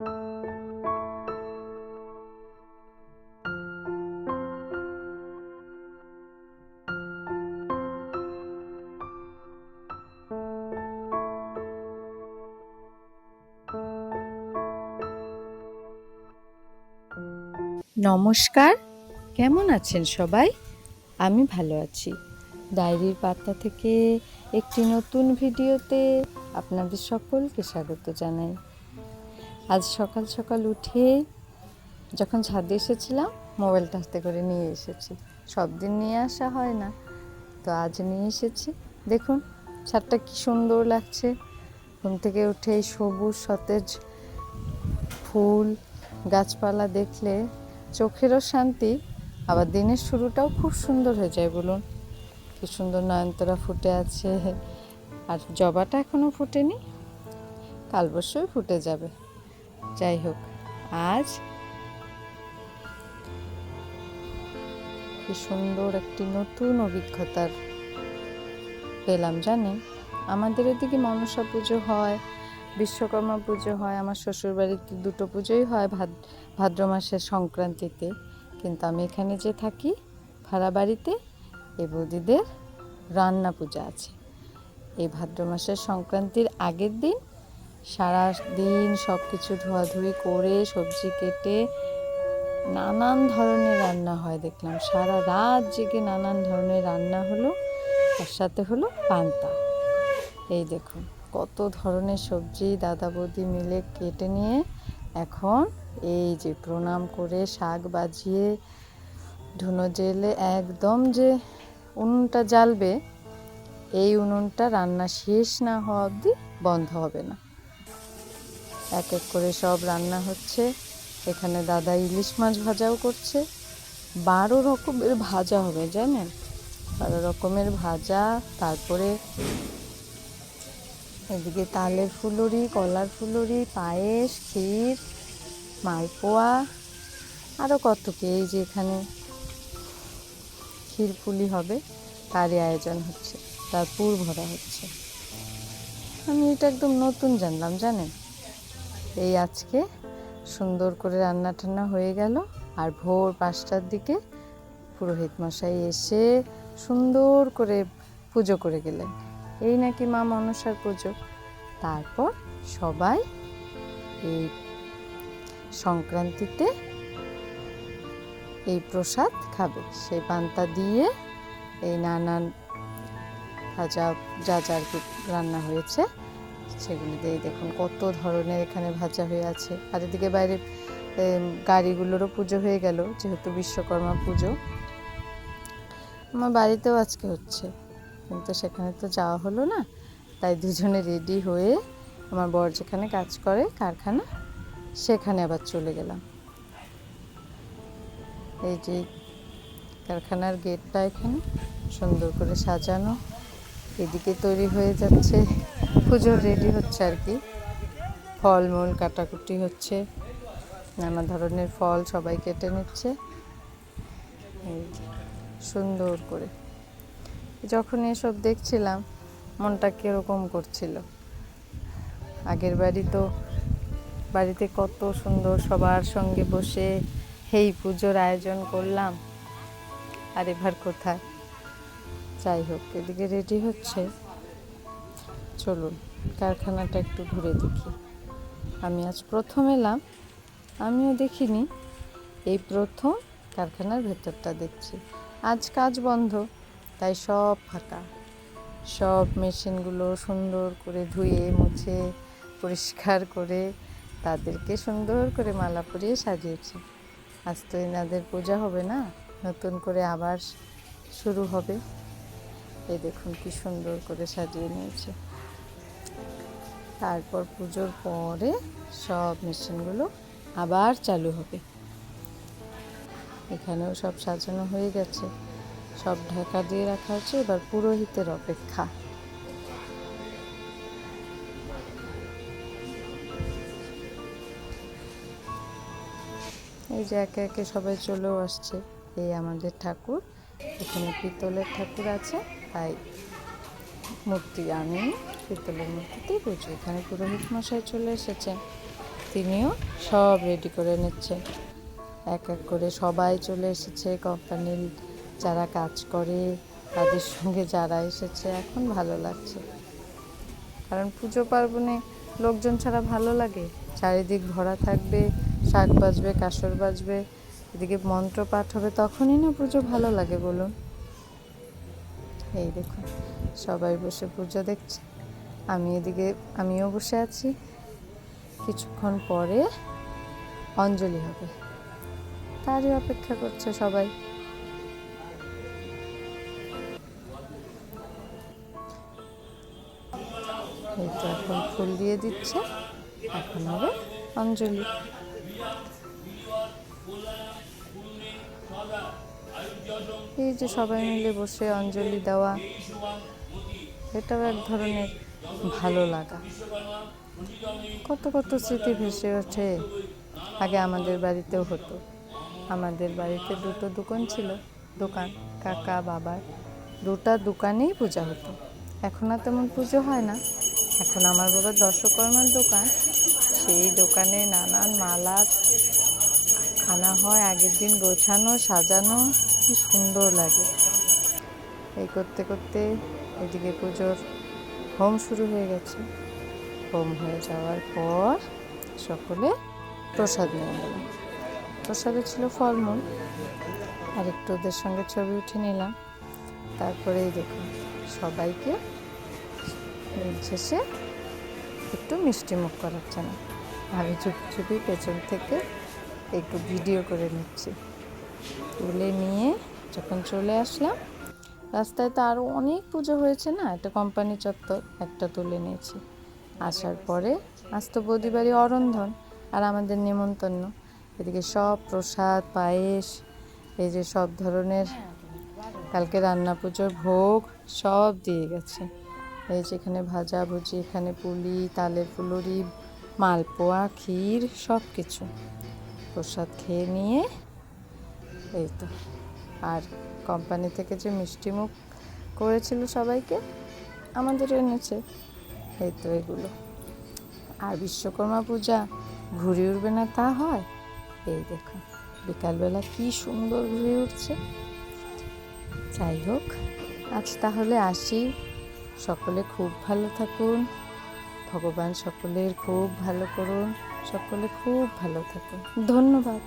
নমস্কার। কেমন আছেন সবাই? আমি ভালো আছি। ডায়েরির পাতা থেকে একটি নতুন ভিডিওতে আপনাদের সকলকে স্বাগত জানাই। আজ সকাল সকাল উঠে যখন ছাদে এসেছিলাম, মোবাইলটা হাতে করে নিয়ে এসেছি। সব দিন নিয়ে আসা হয় না, তো আজ নিয়ে এসেছি। দেখুন, ছাদটা কি সুন্দর লাগছে। ঘুম থেকে উঠে এই সবুজ, সতেজ ফুল, গাছপালা দেখলে চোখেরও শান্তি, আবার দিনের শুরুটাও খুব সুন্দর হয়ে যায় বলুন। কি সুন্দর নয়নতরা ফুটে আছে। আর জবাটা এখনও ফুটেনি, কাল ফুটে যাবে। যাই হোক, আজ কি সুন্দর একটি নতুন অভিজ্ঞতার পেলাম, জানেন? আমাদের এদিকে মনসা পুজো হয়, বিশ্বকর্মা পুজো হয়, আমার শ্বশুরবাড়িতে দুটো পুজোই হয় ভাদ ভাদ্র মাসের সংক্রান্তিতে। কিন্তু আমি এখানে যে থাকি, ভাড়া বাড়িতে এই বৌদিদের রান্না পূজা আছে। এই ভাদ্র মাসের সংক্রান্তির আগের দিন সারা দিন সব কিছু ধোয়াধুয়ি করে, সবজি কেটে নানান ধরনের রান্না হয় দেখলাম। সারা রাত জেগে নানান ধরনের রান্না হলো, তার সাথে হলো পান্তা। এই দেখুন, কত ধরনের সবজি দাদা বৌদি মিলে কেটে নিয়ে এখন এই যে প্রণাম করে শাক বাজিয়ে ধুনো জেলে একদম যে উনুনটা জ্বালবে, এই উনুনটা রান্না শেষ না হওয়া অবধি বন্ধ হবে না। এক এক করে সব রান্না হচ্ছে। এখানে দাদা ইলিশ মাছ ভাজাও করছে। বারো রকমের ভাজা হবে, জানেন? বারো রকমের ভাজা, তারপরে এদিকে তালের ফুলুরি, কলার ফুলুরি, পায়েস, ক্ষীর, মালপোয়া আরও কত কি। এই যে এখানে ক্ষীরপুলি হবে, তারই আয়োজন হচ্ছে, তার পুর ভরা হচ্ছে। আমি এটা একদম নতুন জানলাম, জানেন? এই আজকে সুন্দর করে রান্না টান্না হয়ে গেল। আর ভোর পাঁচটার দিকে পুরোহিত মশাই এসে সুন্দর করে পুজো করে গেলেন। এই নাকি মা মনসার পুজো। তারপর সবাই এই সংক্রান্তিতে এই প্রসাদ খাবে। সেই পান্তা দিয়ে এই নানান ভাজা, যা যা আর কি রান্না হয়েছে সেগুলি দিয়ে দেখুন কত ধরনের এখানে ভাজা হয়ে আছে। আর এদিকে বাইরে গাড়িগুলোরও পুজো হয়ে গেল, যেহেতু বিশ্বকর্মা পুজো। আমার বাড়িতেও আজকে হচ্ছে, কিন্তু সেখানে তো যাওয়া হলো না, তাই দুজনে রেডি হয়ে আমার বর যেখানে কাজ করে, কারখানা, সেখানে আবার চলে গেলাম। এই যে কারখানার গেটটা এখানে সুন্দর করে সাজানো, এদিকে তৈরি হয়ে যাচ্ছে পুজোর রেডি হচ্ছে আর কি। ফলমূল, কাটাকুটি হচ্ছে, নানা ধরনের ফল সবাই কেটে নিচ্ছে। সুন্দর করে। যখন এসব দেখছিলাম, মনটা কীরকম করছিল। আগের বাড়ি তো, বাড়িতে কত সুন্দর সবার সঙ্গে বসে এই পুজোর আয়োজন করলাম। আর এবার কোথায়? যাই হোক, এদিকে রেডি হচ্ছে। চলুন, কারখানাটা একটু ঘুরে দেখি। আমি আজ প্রথম এলাম, আমিও দেখিনি। এই প্রথম কারখানার ভেতরটা দেখছি। আজ কাজ বন্ধ, তাই সব ফাঁকা। সব মেশিনগুলো সুন্দর করে ধুয়ে, মুছে, পরিষ্কার করে তাদেরকে সুন্দর করে মালা পরিয়ে সাজিয়েছে। আজ তো এনাদের পূজা হবে না, নতুন করে আবার শুরু হবে। এই দেখুন কি সুন্দর করে সাজিয়ে নিয়েছে। তারপর পুজোর পরে সব মেশিনগুলো আবার চালু হবে। এখানেও সব সাজানো হয়ে গেছে। সব ঢাকা দিয়ে রাখা হচ্ছে। এবার পুরোহিতের অপেক্ষা। এই যে একে একে সবাই চলেও আসছে। এই আমাদের ঠাকুর। এখানে পিতলের ঠাকুর আছে। তাই মূর্তি আমি পিতলের মূর্তিতেই পুজো এখানে পুরোহিত মশাই চলে এসেছেন তিনিও সব রেডি করে নিচ্ছেন এক এক করে সবাই চলে এসেছে। কোম্পানির যারা কাজ করে, তাদের সঙ্গে যারা এসেছে, এখন ভালো লাগছে। কারণ পুজো পার্বণে লোকজন ছাড়া ভালো লাগে। চারিদিক ভরা থাকবে, শাক বাজবে, কাসর বাজবে, এদিকে মন্ত্র পাঠ হবে, তখনই না পুজো ভালো লাগে বলুন। এই দেখুন, সবাই বসে পুজো দেখছে। আমি এদিকে, আমিও বসে আছি। কিছুক্ষণ পরে অঞ্জলি হবে। তারই অপেক্ষা করছে সবাই। এই এখন ফুল দিয়ে দিচ্ছে। এখন হবে অঞ্জলি। এই যে সবাই মিলে বসে অঞ্জলি দেওয়া, এটাও এক ধরনের ভালো লাগা। কত কত স্মৃতি ভেসে ওঠে। আগে আমাদের বাড়িতেও হতো। আমাদের বাড়িতে দুটো দোকান ছিল, দোকান কাকা, বাবার। দুটা দোকানেই পূজা হতো। এখন আর তেমন পুজো হয় না। এখন আমার বাবার দর্শকর্মার দোকান। সেই দোকানে নানান মালা আনা হয়, আগের দিন গোছানো, সাজানো। কি সুন্দর লাগে। এই করতে করতে এদিকে পুজোর হোম শুরু হয়ে গেছে। হোম হয়ে যাওয়ার পর সকলে প্রসাদ নিয়ে গেলাম প্রসাদে ছিল ফলমূল। আর একটু ওদের সঙ্গে ছবি উঠে নিলাম। তারপরে এই দেখুন, সবাইকে শেষে একটু মিষ্টি মুখ করাচ্ছে না আমি চুপি চুপি পেছন থেকে একটু ভিডিও করে নিচ্ছি। তুলে নিয়ে যখন চলে আসলাম রাস্তায় তো আরও অনেক পুজো হয়েছে না? একটা কোম্পানি চত্বর, একটা তুলে নিয়েছি। আসার পরে আজ তো বৌদি বাড়ি অরন্ধন আর আমাদের নেমন্তন্ন। এদিকে সব প্রসাদ, পায়েস, এই যে সব ধরনের কালকে রান্না পুজোর ভোগ সব দিয়ে গেছে। এই যে এখানে ভাজা ভুজি, এখানে পুলি, তালের ফুলুরি, মালপোয়া, ক্ষীর সব কিছু প্রসাদ খেয়ে নিয়ে এই তো। কোম্পানি থেকে যে মিষ্টি মুখ করেছিল সবাইকে আমাদের এনেছে এই তো এগুলো। আর বিশ্বকর্মা পূজা ঘুরে উঠবে না তা হয়? এই দেখুন বিকালবেলা কি সুন্দর ঘুরে উঠছে। যাই হোক, আজ তাহলে আসি। সকলে খুব ভালো থাকুন। ভগবান সকলের খুব ভালো করুন। সকলে খুব ভালো থাকুন। ধন্যবাদ।